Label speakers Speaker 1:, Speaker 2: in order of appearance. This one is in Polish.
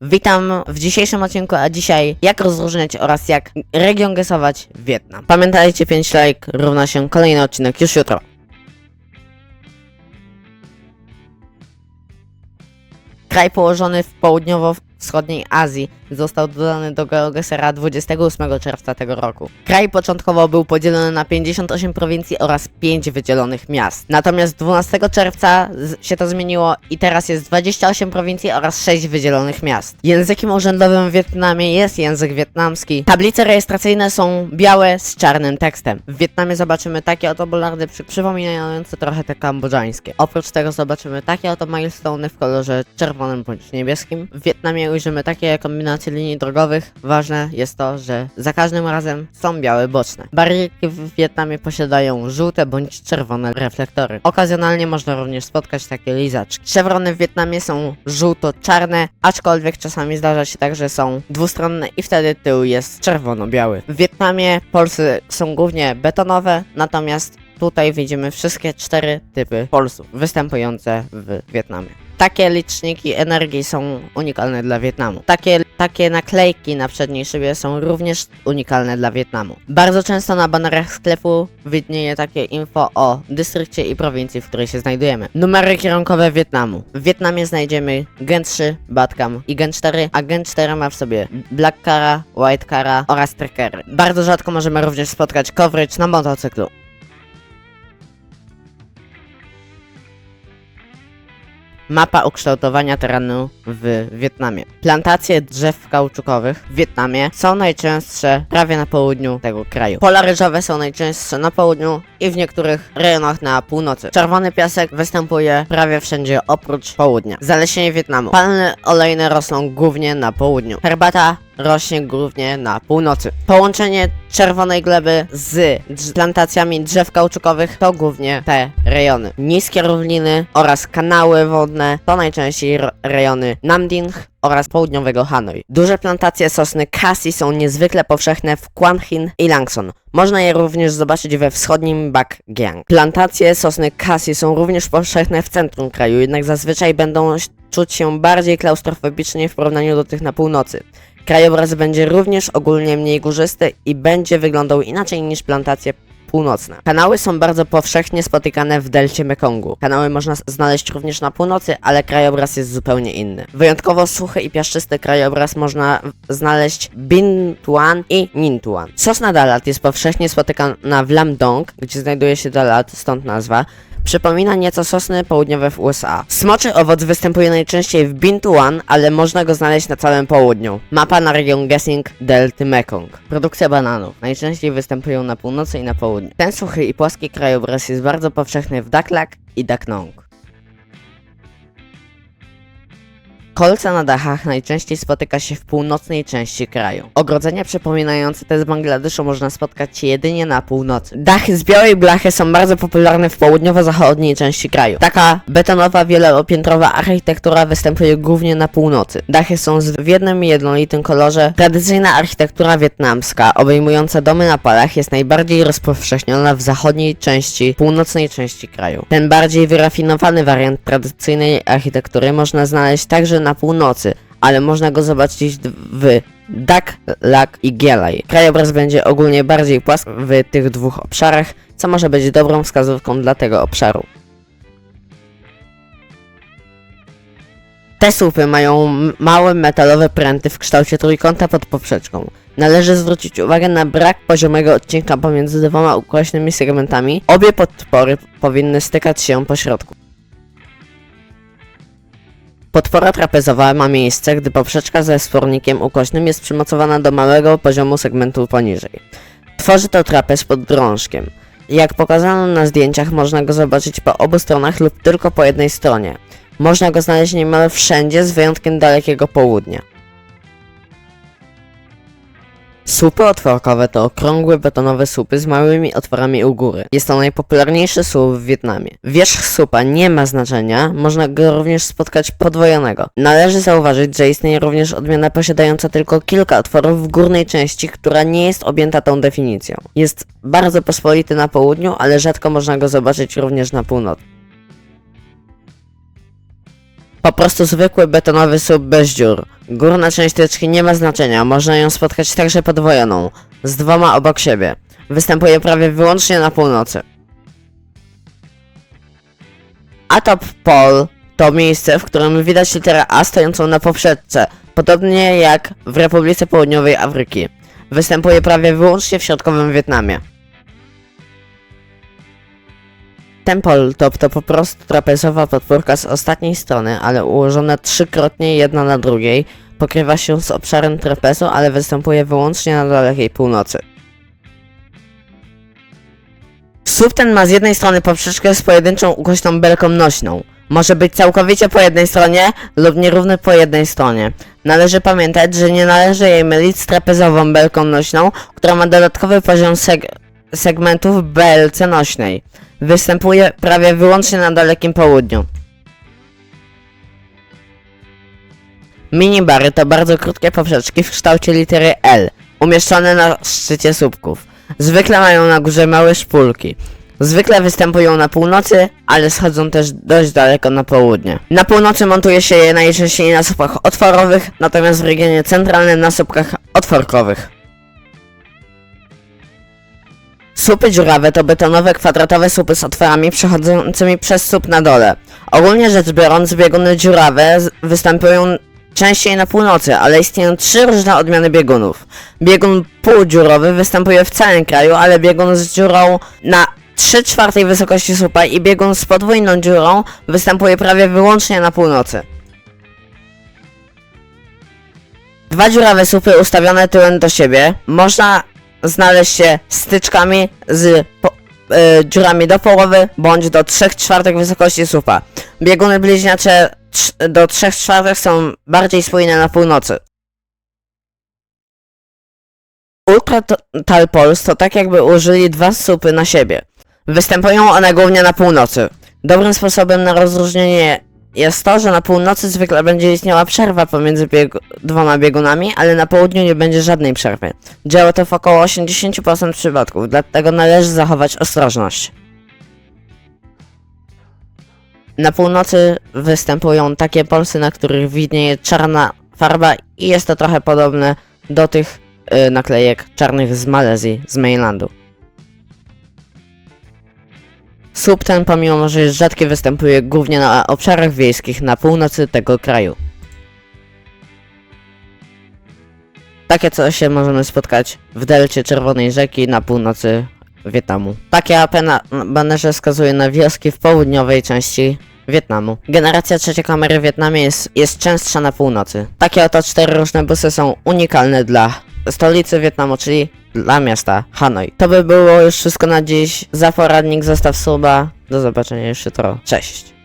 Speaker 1: Witam w dzisiejszym odcinku, a dzisiaj jak rozróżniać oraz jak region gesować Wietnam. Pamiętajcie 5 like równa się kolejny odcinek już jutro. Kraj położony w południowo-wschodniej Azji został dodany do Geogesera 28 czerwca tego roku. Kraj początkowo był podzielony na 58 prowincji oraz 5 wydzielonych miast. Natomiast 12 czerwca się to zmieniło i teraz jest 28 prowincji oraz 6 wydzielonych miast. Językiem urzędowym w Wietnamie jest język wietnamski. Tablice rejestracyjne są białe z czarnym tekstem. W Wietnamie zobaczymy takie oto bolardy przy, przypominające trochę te kambodżańskie. Oprócz tego zobaczymy takie oto milestone w kolorze czerwonym bądź niebieskim. W Wietnamie ujrzymy takie kombinacje linii drogowych. Ważne jest to, że za każdym razem są białe boczne. Barierki w Wietnamie posiadają żółte bądź czerwone reflektory. Okazjonalnie można również spotkać takie lizaczki. Szewrony w Wietnamie są żółto-czarne, aczkolwiek czasami zdarza się tak, że są dwustronne i wtedy tył jest czerwono-biały. W Wietnamie polsy są głównie betonowe, natomiast tutaj widzimy wszystkie cztery typy polsów występujące w Wietnamie. Takie liczniki energii są unikalne dla Wietnamu. Takie, takie naklejki na przedniej szybie są również unikalne dla Wietnamu. Bardzo często na banerach sklepu widnieje takie info o dystrykcie i prowincji, w której się znajdujemy. Numery kierunkowe Wietnamu. W Wietnamie znajdziemy Gen 3, Batcam i Gen 4, a Gen 4 ma w sobie Black Cara, White Cara oraz Trackery. Bardzo rzadko możemy również spotkać coverage na motocyklu. Mapa ukształtowania terenu w Wietnamie. Plantacje drzew kauczukowych w Wietnamie są najczęstsze prawie na południu tego kraju. Pola ryżowe są najczęstsze na południu i w niektórych rejonach na północy. Czerwony piasek występuje prawie wszędzie oprócz południa. Zalesienie Wietnamu. Palmy olejne rosną głównie na południu. Herbata rośnie głównie na północy. Połączenie czerwonej gleby z plantacjami drzew kauczukowych to głównie te rejony. Niskie równiny oraz kanały wodne to najczęściej rejony Namding oraz południowego Hanoi. Duże plantacje sosny Kasi są niezwykle powszechne w Quan Hin i Langson. Można je również zobaczyć we wschodnim Bac Giang. Plantacje sosny Kasi są również powszechne w centrum kraju, jednak zazwyczaj będą czuć się bardziej klaustrofobicznie w porównaniu do tych na północy. Krajobraz będzie również ogólnie mniej górzysty i będzie wyglądał inaczej niż plantacje północne. Kanały są bardzo powszechnie spotykane w delcie Mekongu. Kanały można znaleźć również na północy, ale krajobraz jest zupełnie inny. Wyjątkowo suchy i piaszczysty krajobraz można znaleźć Bin Tuan i Ninh Tuan. Sosna Dalat jest powszechnie spotykana w Lam Dong, gdzie znajduje się Dalat, stąd nazwa. Przypomina nieco sosny południowe w USA. Smoczy owoc występuje najczęściej w Bintuan, ale można go znaleźć na całym południu. Mapa na region Gessing Delty Mekong. Produkcja bananów. Najczęściej występują na północy i na południu. Ten suchy i płaski krajobraz jest bardzo powszechny w Dak Lak i Dak Kolce na dachach najczęściej spotyka się w północnej części kraju. Ogrodzenia przypominające te z Bangladeszu można spotkać jedynie na północy. Dachy z białej blachy są bardzo popularne w południowo-zachodniej części kraju. Taka betonowa, wielopiętrowa architektura występuje głównie na północy. Dachy są z- w jednym jednolitym kolorze. Tradycyjna architektura wietnamska, obejmująca domy na palach, jest najbardziej rozpowszechniona w zachodniej części, północnej części kraju. Ten bardziej wyrafinowany wariant tradycyjnej architektury można znaleźć także na północy, ale można go zobaczyć w Dak, Lak i Gielaj. Krajobraz będzie ogólnie bardziej płaski w tych dwóch obszarach, co może być dobrą wskazówką dla tego obszaru. Te słupy mają małe metalowe pręty w kształcie trójkąta pod poprzeczką. Należy zwrócić uwagę na brak poziomego odcinka pomiędzy dwoma ukośnymi segmentami. Obie podpory powinny stykać się po środku. Podpora trapezowa ma miejsce, gdy poprzeczka ze spornikiem ukośnym jest przymocowana do małego poziomu segmentu poniżej. Tworzy to trapez pod drążkiem. Jak pokazano na zdjęciach, można go zobaczyć po obu stronach lub tylko po jednej stronie. Można go znaleźć niemal wszędzie z wyjątkiem dalekiego południa. Słupy otworkowe to okrągłe betonowe słupy z małymi otworami u góry. Jest to najpopularniejszy słup w Wietnamie. Wierzch słupa nie ma znaczenia, można go również spotkać podwojonego. Należy zauważyć, że istnieje również odmiana posiadająca tylko kilka otworów w górnej części, która nie jest objęta tą definicją. Jest bardzo pospolity na południu, ale rzadko można go zobaczyć również na północy. Po prostu zwykły betonowy słup bez dziur. Górna część tyczki nie ma znaczenia, można ją spotkać także podwojoną, z dwoma obok siebie. Występuje prawie wyłącznie na północy. Atop Pole to miejsce, w którym widać literę A stojącą na poprzedce, podobnie jak w Republice Południowej Afryki. Występuje prawie wyłącznie w środkowym Wietnamie. Ten poltop to po prostu trapezowa podpórka z ostatniej strony, ale ułożona trzykrotnie jedna na drugiej. Pokrywa się z obszarem trapezu, ale występuje wyłącznie na dalekiej północy. Słup ten ma z jednej strony poprzeczkę z pojedynczą ukośną belką nośną. Może być całkowicie po jednej stronie lub nierówny po jednej stronie. Należy pamiętać, że nie należy jej mylić z trapezową belką nośną, która ma dodatkowy poziom seg segmentów belce nośnej. Występuje prawie wyłącznie na dalekim południu. Minibary to bardzo krótkie poprzeczki w kształcie litery L, umieszczone na szczycie słupków. Zwykle mają na górze małe szpulki. Zwykle występują na północy, ale schodzą też dość daleko na południe. Na północy montuje się je najczęściej na słupach otworowych, natomiast w regionie centralnym na słupkach otworkowych. Słupy dziurawe to betonowe, kwadratowe słupy z otworami przechodzącymi przez słup na dole. Ogólnie rzecz biorąc, bieguny dziurawe występują częściej na północy, ale istnieją trzy różne odmiany biegunów. Biegun półdziurowy występuje w całym kraju, ale biegun z dziurą na 3 czwartej wysokości słupa i biegun z podwójną dziurą występuje prawie wyłącznie na północy. Dwa dziurawe słupy ustawione tyłem do siebie można znaleźć się styczkami z po, e, dziurami do połowy bądź do 3 czwartych wysokości słupa. Bieguny bliźniacze do 3 czwartych są bardziej spójne na północy. Ultra Tal Pols to tak jakby użyli dwa słupy na siebie. Występują one głównie na północy. Dobrym sposobem na rozróżnienie jest to, że na północy zwykle będzie istniała przerwa pomiędzy biegu dwoma biegunami, ale na południu nie będzie żadnej przerwy. Działa to w około 80% przypadków, dlatego należy zachować ostrożność. Na północy występują takie polsy, na których widnieje czarna farba i jest to trochę podobne do tych y, naklejek czarnych z Malezji, z mainlandu. Słup ten, pomimo że jest rzadki, występuje głównie na obszarach wiejskich na północy tego kraju. Takie coś się możemy spotkać w delcie Czerwonej Rzeki na północy Wietnamu. Takie AP na banerze wskazuje na wioski w południowej części Wietnamu. Generacja trzeciej kamery w Wietnamie jest, jest częstsza na północy. Takie oto cztery różne busy są unikalne dla stolicy Wietnamu, czyli dla miasta Hanoi. To by było już wszystko na dziś. Za poradnik zostaw suba. Do zobaczenia jeszcze jutro. Cześć.